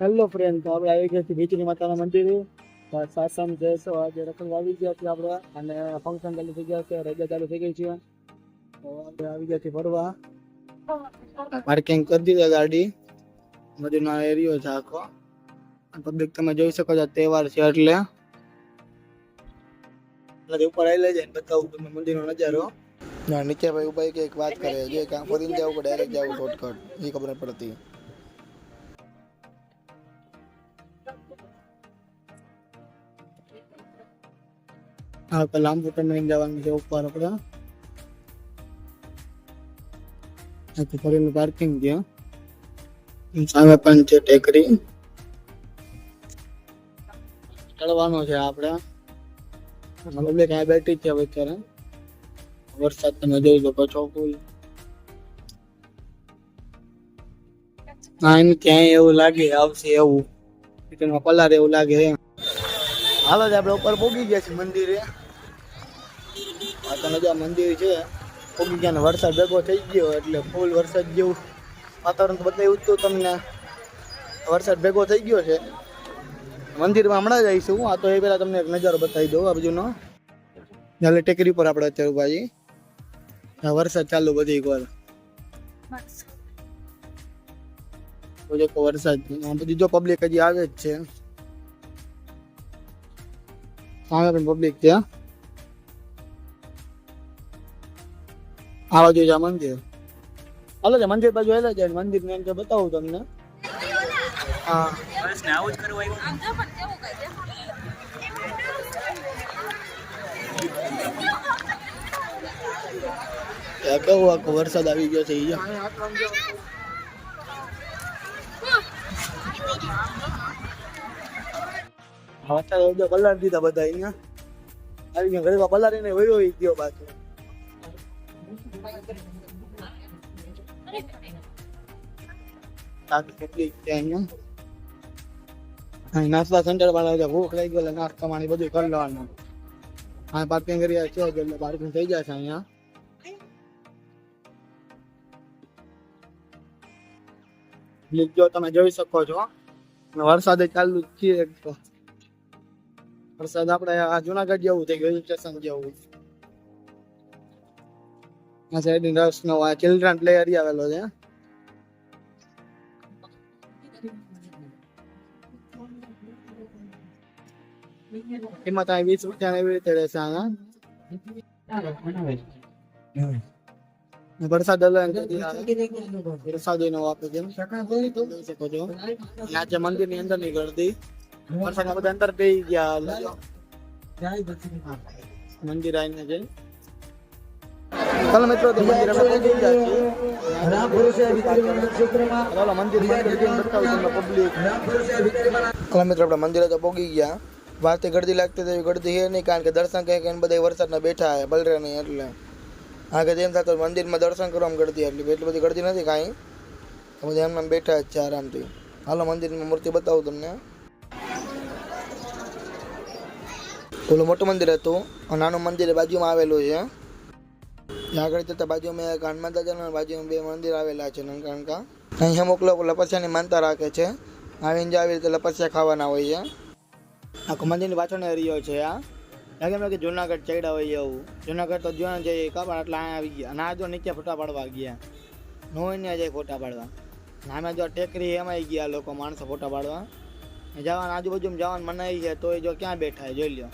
Hello friend તો આપણે આવી ગયા છીએ બીચની માતાના મંદિરે. સાસમ સો આજે રખડ આવી ગયા છીએ આપણે. અને ફંક્શન ચાલુ થઈ ગયા છે. રજા ચાલુ થઈ ગઈ છે. તો આપણે આવી ગયા છીએ ફરવા. પાર્કિંગ કરી દીધા ગાડી. નદીનો એરિયો છે આખો. પબ્લિક તમે જોઈ શકો છો તહેવાર છે એટલે. ઉપર આવી જાય બતાવું તમે મંદિરનો નજારો. ના નીચે ભાઈ ઊભા કે એક વાત કરે. જે કામ ફરીને જાવ કે ડાયરેક્ટ જાવ શોર્ટકટ એ ખબર પડતી. આ તો લાંબુ ટર્નિંગ જવાનું છે ઉપર આપણે. આખું ફરીનું પાર્કિંગ છે. સામે પણ છે ટેકરી. ચડવાનું છે આપણે. પબ્લિક આ બેઠી છે અત્યારે. વરસાદ તમે જોઈ શકો છો ફૂલ ના એનું ક્યાંય એવું લાગે, આવશે એવું. તેમાં પલાર એવું લાગે હાલો જ આપણે ઉપર પોગી ગયા છીએ મંદિરે. આ તો નજા મંદિર છે. પોગી ગયા ને વરસાદ ભેગો થઈ ગયો એટલે ફૂલ વરસાદ જેવું વાતાવરણ તો બતાવ્યું હતું તમને. વરસાદ ભેગો થઈ ગયો છે. મંદિરમાં હમણાં જ આવીશું આ તો એ પહેલાં તમને એક નજારો બતાવી દઉં આ બાજુનો. એટલે ટેકરી પર આપણે અત્યારે ઊભા છીએ. વરસાદ ચાલુ બધી એક વાર વરસાદ આ બધી જો પબ્લિક હજી આવે જ છે. સામે પણ પબ્લિક છે આ બાજુ છે મંદિર. હાલો છે મંદિર બાજુ હેલા છે મંદિર ને એમ કે બતાવું તમને. હા. કેવું આખો વરસાદ આવી ગયો છે અત્યારે બધો દીધા બધા અહીંયા. આવી ગયા ઘરે વયો ગયો તાકી કેટલી છે અહીંયા? અહીં નાસ્તા સેન્ટર વાળા છે ભૂખ લાગી ગયો નાસ્તા પાણી બધું કરી લેવાનું. હા, પાર્કિંગ કરી છે પાર્કિંગ થઈ જશે અહીંયા. જો તમે જોઈ શકો છો, અને વરસાદ ચાલુ જ છે એક તો. વરસાદ આપણે આ જુનાગઢ જેવું થઈ ગયું સ્ટેશન જેવું. આ સાઈડ રસ નો ચિલ્ડ્રન પ્લે એરિયા આવેલો છે. એમાં ત્યાં વીસ રૂપિયા એવી રીતે રહેશે આના વરસાદ વરસાદ એનો આપે છે. જોઈ શકો છો. આજે મંદિરની અંદરની ગળદી વરસાદ બધા અંદર પી ગયા મંદિર આવીને છે ચાલો મિત્રો મંદિર આપણે તો પહોંચી ગયા. વાતે ગળદી લાગતી તો એવી ગળદી છે નહીં કારણ કે દર્શન કઈ કઈ બધા વરસાદના બેઠા હે બલરે નહીં એટલે. આગળ એમ થતો મંદિરમાં દર્શન કરવામાં ગળતી એટલી એટલી બધી ગળતી નથી કાંઈ. તો બધા એમને એમ બેઠા જ છે આરામથી. હાલો મંદિરની મૂર્તિ બતાવું તમને. પેલું મોટું મંદિર હતું નાનું મંદિર બાજુમાં આવેલું છે. આગળ જતા બાજુમાં એક હનુમાન દાદાના બાજુમાં બે મંદિર આવેલા છે નનકાનકા અહીંયા મોકલો લપસ્યાની માનતા રાખે છે. આવીને જો આવી રીતે લપસ્યા ખાવાના હોય છે. આખો મંદિરની પાછળનો એરિયો છે આ. લાગે એમ કે જુનાગઢ ચડ્યા હોય એવું. જુનાગઢ તો જ્યાં જઈએ કાપડ એટલે અહીંયા આવી ગયા. અને આ જો નીચે ફોટા પાડવા ગયા. નો હોય ને જાય ફોટા પાડવા. અને આમે જો ટેકરી એમાં ગયા લોકો માણસો ફોટા પાડવા. જવાનું આજુબાજુમાં જવાનું મનાઈ છે તો જો ક્યાં બેઠા છે, જોઈ લ્યો.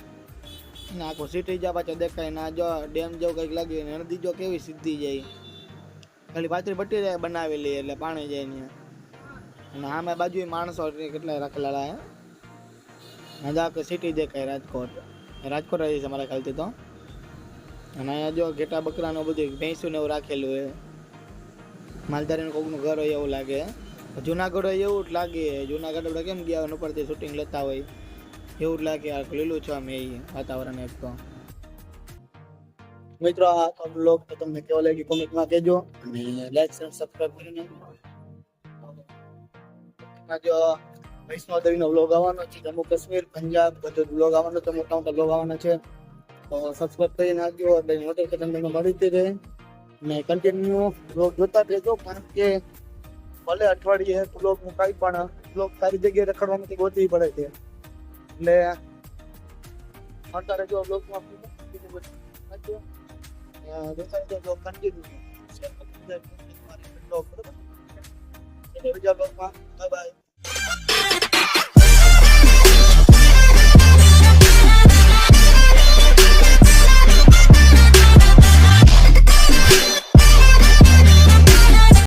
ને આખો સિટી જા પાછો દેખાય ના જો ડેમ જેવું કંઈક લાગ્યું ને નદી જો કેવી સીધી જાય. ખાલી પાછળ પટ્ટી જાય બનાવેલી એટલે પાણી જાય ને અને આમે બાજુ માણસો કેટલાય રાખેલા હે. મજાક સિટી દેખાય રાજકોટ. રાજકોટ રહી છે મારા ખ્યાલથી તો. અને અહીંયા જો ઘેટા બકરાનું બધું ભેંસું ને એવું રાખેલું હોય માલધારીનું કોકનું ઘર હોય એવું લાગે. જુનાગઢ હોય એવું જ લાગે. જુનાગઢ આપણે કેમ ગયા હોય ઉપરથી શૂટિંગ લેતા હોય? એવું જ લાગે. આ લીલું છે અમે વાતાવરણ એક તો. મિત્રો, આ તો બ્લોગ તો તમને કેવો લાગ્યો કોમેન્ટમાં કહેજો. અને લાઈક સબસ્ક્રાઇબ કરીને. જો વૈષ્ણવ દેવીનો બ્લોગ આવવાનો છે જમ્મુ કાશ્મીર પંજાબ બધો બ્લોગ આવવાનો છે મોટા મોટા બ્લોગ આવવાના છે તો સબસ્ક્રાઇબ કરી નાખજો એટલે નોટિફિકેશન તમને મળતી રહે અને કન્ટિન્યુ બ્લોગ જોતા રહેજો કારણ કે ભલે અઠવાડિયે બ્લોગ કાંઈ પણ બ્લોક સારી જગ્યાએ રખડવામાંથી ગોતવી પડે છે એટલે અત્યારે જો બ્લોકમાં બીજું બધું સાચું. અ, દેખાય છે બ્લોક કન્ટિન્યુ છે શેર કરી દીધા છે. તમારી બ્લોક બરોબર બીજા બ્લોકમાં બાય બાય